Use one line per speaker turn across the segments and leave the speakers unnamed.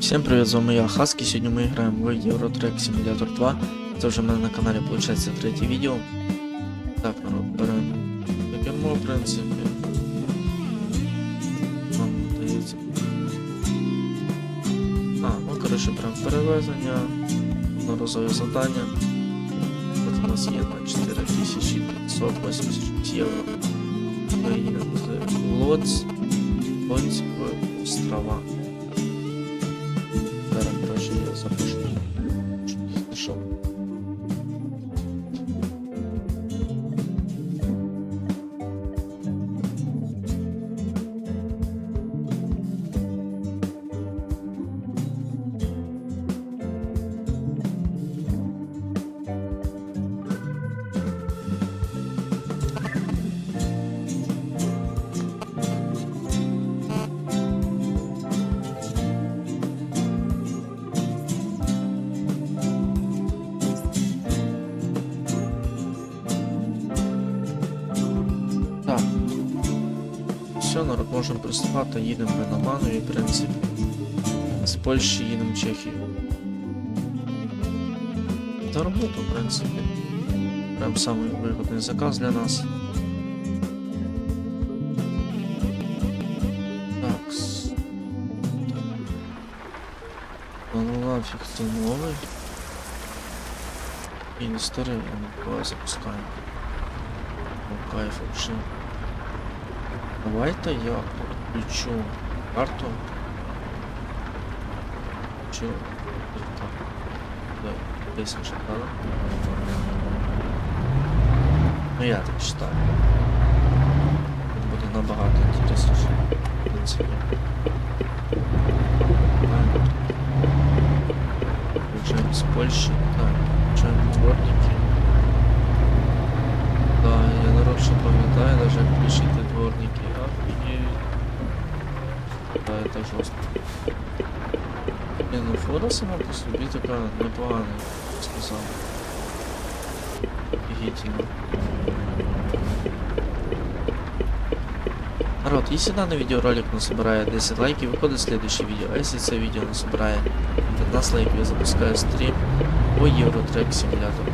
Всем привет, з вами я Хаски. Сьогодні ми граємо в Eurotrack Simulator 2. Це вже в мене на каналі виходить третє відео. Так, народ, беремо кермо, в принципі. Вам дається. А, ну коротше, беремо перевезення, одноразове завдання. Тут у нас є на 4586 євро. Поїдемо з Лоц, Лоць в острова. schon. Можемо приступати, їдемо ми на Манові, в принципі. З Польщі їдемо в Чехію. За роботу, в принципі. Прям самий вигодний заказ для нас. Так. Ну нафіг це новий. І не старий, а ну давай запускаємо. Ну, кайф вообще. Давайте я включу карту. Включу. Так. Да, десь не читала. Ну я так читаю. Тут буде набагато інтересніше. В принципі. Так. Включаємо з Польщі. Так, включаємо дворники. Да, я народ що пам'ятаю, даже як включити Да, это жестко. Не, ну фора сама по собі така непогана, я б сказав. Офігительно. Народ, если данный видеоролик насобирает 10 лайков, выходит следующее видео. А если это видео насобирает 15 лайков, я запускаю стрим по Eurotrack Simulator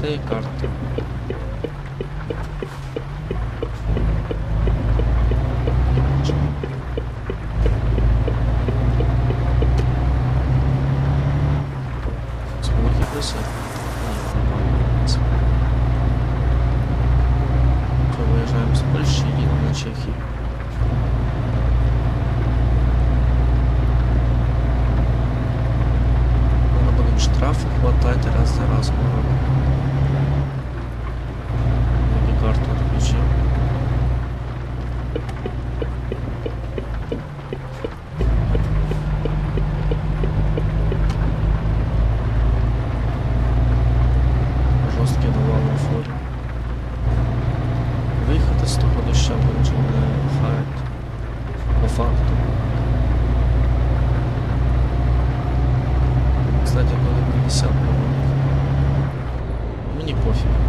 对，卡。不行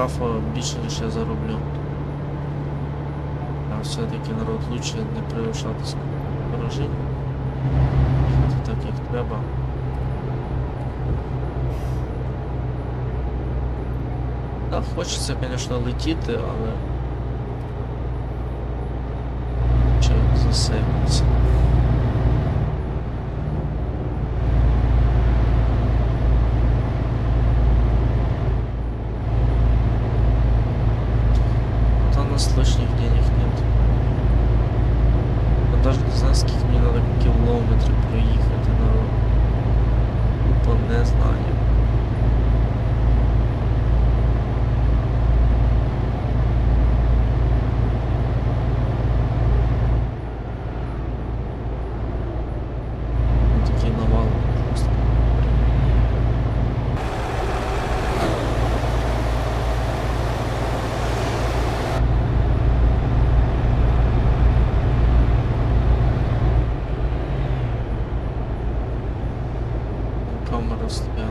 штрафу більше, ніж я зароблю. А все-таки народ лучше не превишати скорожінь. Їхати так, як треба. Так, хочеться, звісно, летіти, але. Чи засейвитися. Там у нас лишних денег нет. Я даже не знаю, скільки мені надо кілометрів проїхати на Тупо не знаю. Ну, Такий навал просто. Камера стояла.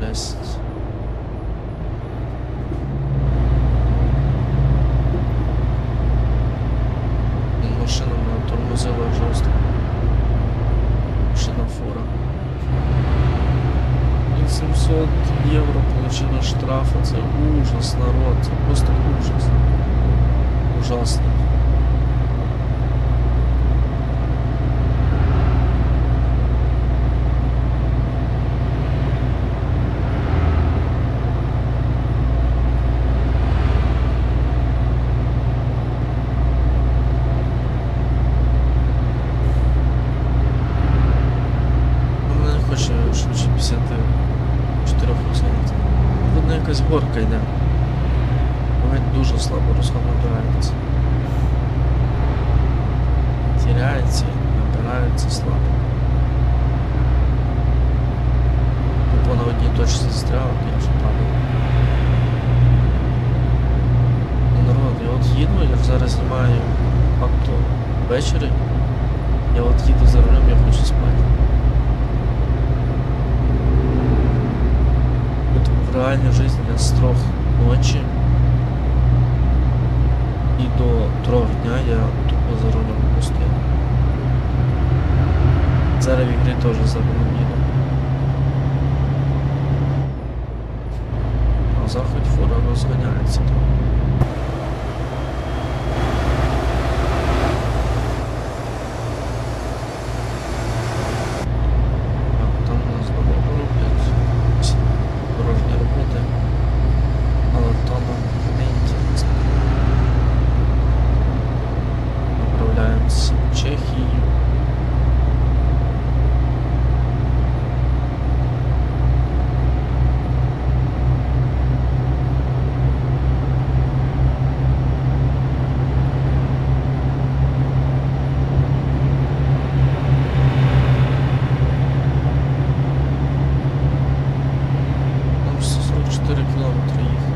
10. Ну, Машина мене тормозила жорстко. Машина фура. І 700 євро получила штрафу. Це ужас, народ. Це просто ужас. Ужасно. Ну, Вона не хоче швидше 54 розгонити. Видно якась горка йде. Вона дуже слабо розгонається. Тіряється і набирається слабо. Тупо на одній точці застряла, конечно, правда. Ну, народ, я от їду, я ж зараз знімаю авто ввечері. Я от їду за рулем, я хочу спати. Вот в реальной жизни я с трех ночи и до трех дня я тупо за рулем пустил. Зараз в ігрі теж за рулем їду. А заходь фура розганяється там. Так, там у нас дорогу роблять. Ось Дорожні роботи. Але то нам не інтересно. Направляємося в Чехію. Нам 144 кілометри їхати.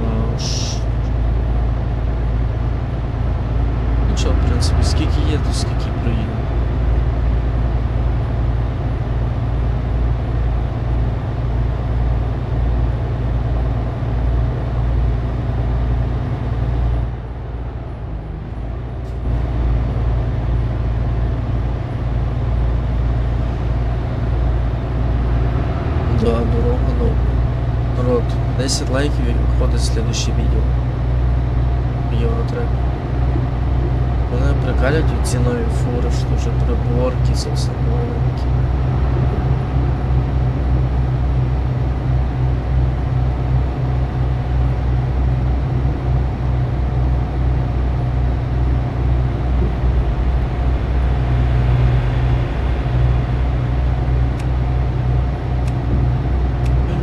Да уж. Нічого, в принципі, скільки є, то скільки проїду. Да, дорога, ну. Народ, 10 лайків і виходить следующее відео. Євротрек. Мене прикалять ці нові фури, що вже приборки, все новенькі.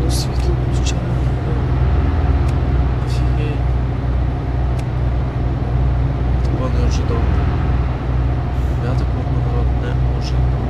Ну, світло включаю. Офігеть. Такого не ожидав. Я такого народ не ожидав.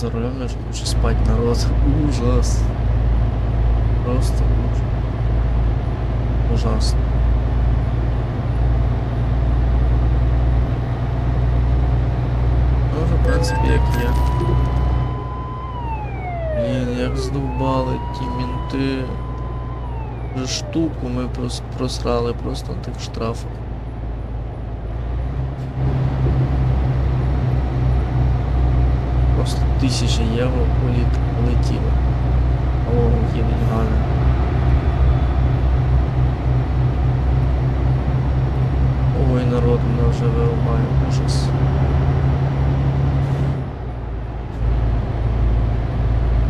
За рулем, я хочу спать, народ. Ужас. Просто ужас. Ужасно. Ну, в принципі, як є. Блін, як здовбали ті мінти. Штуку ми прос- просрали просто на тих штрафах. тисяча євро уліт улетіло. О, їдуть гани. Ой, народ мене вже вирубає, ужас.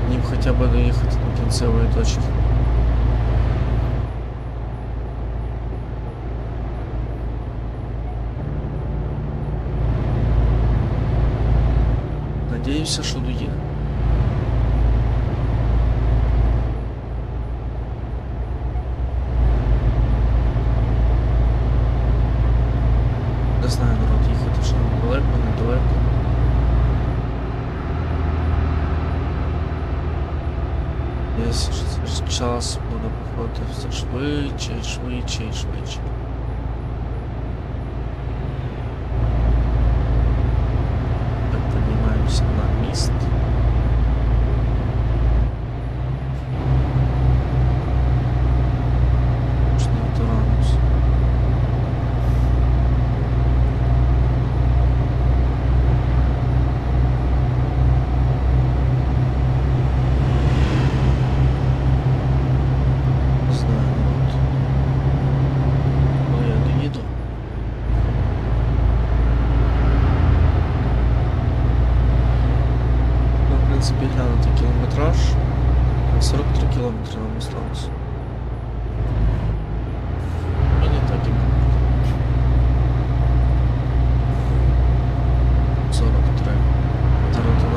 Мені б хоча б доїхати до кінцевої точки. Надіюся, що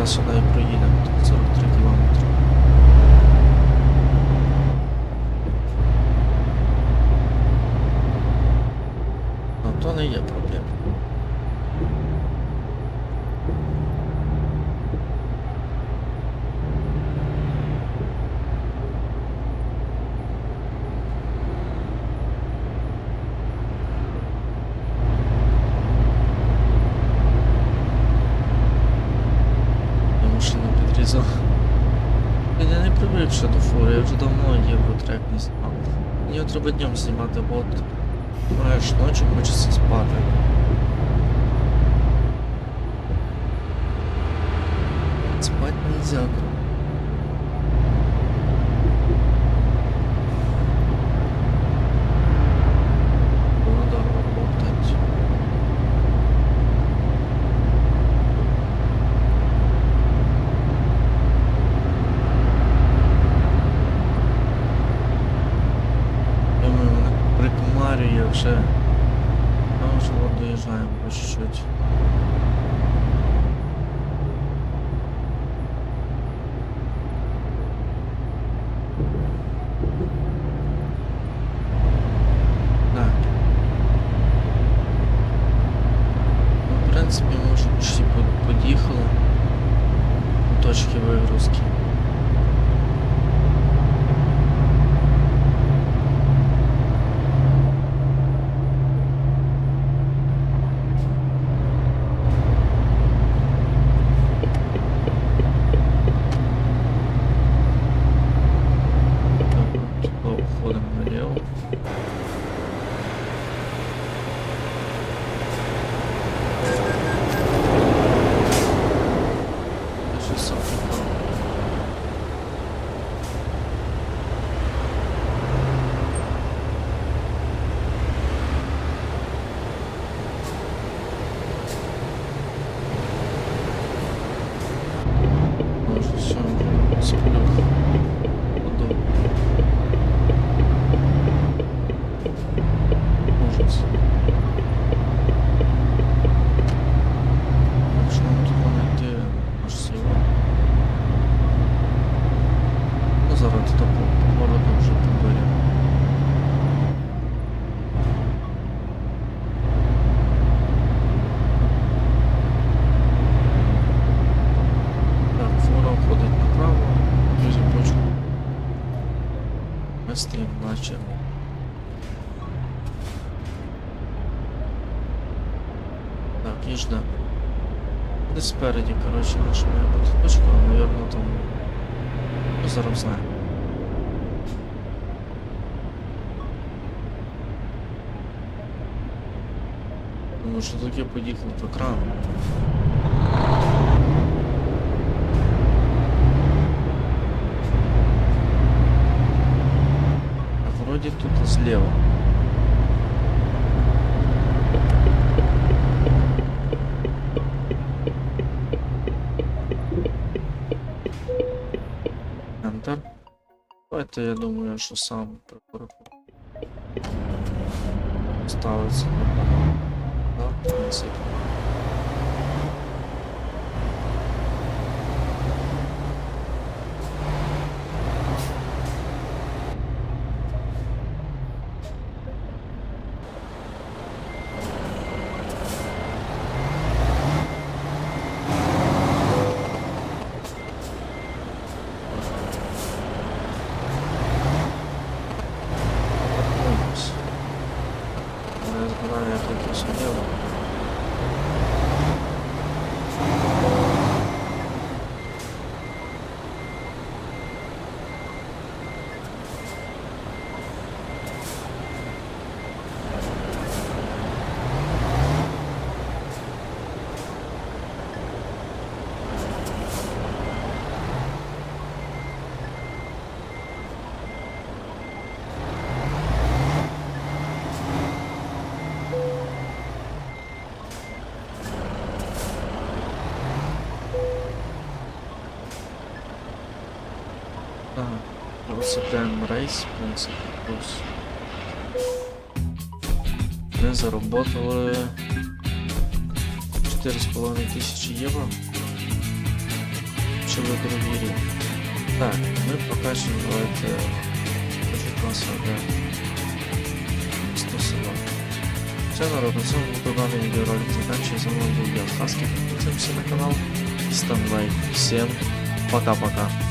nacional em Projeto. до фури, я вже давно євротрек не знімав. Мені його треба днем знімати, бо от знаєш, ночі хочеться спати. Спать нельзя. Вже по чуть-чуть. Десь спереді, коротше, наша має бути точка, а, наверно, там. Ну, зараз знаю. Тому що таке поїхав по крану. А вроде тут слева. Давайте, я думаю, що сам припорку. Ставиться. Да, в принципі. 안 녕. Ага. Велосипедний рейс, в принципі, плюс. Ми заработали 4,5 тисячі євро. Почали другий рік. Так, ми прокачуємо давайте дуже класно, де 140. Все, народ, на цьому буду даний відеоролик заканчиваю. З вами був я, Хаски. Підписуємося на канал. Ставь лайк. Всем пока-пока.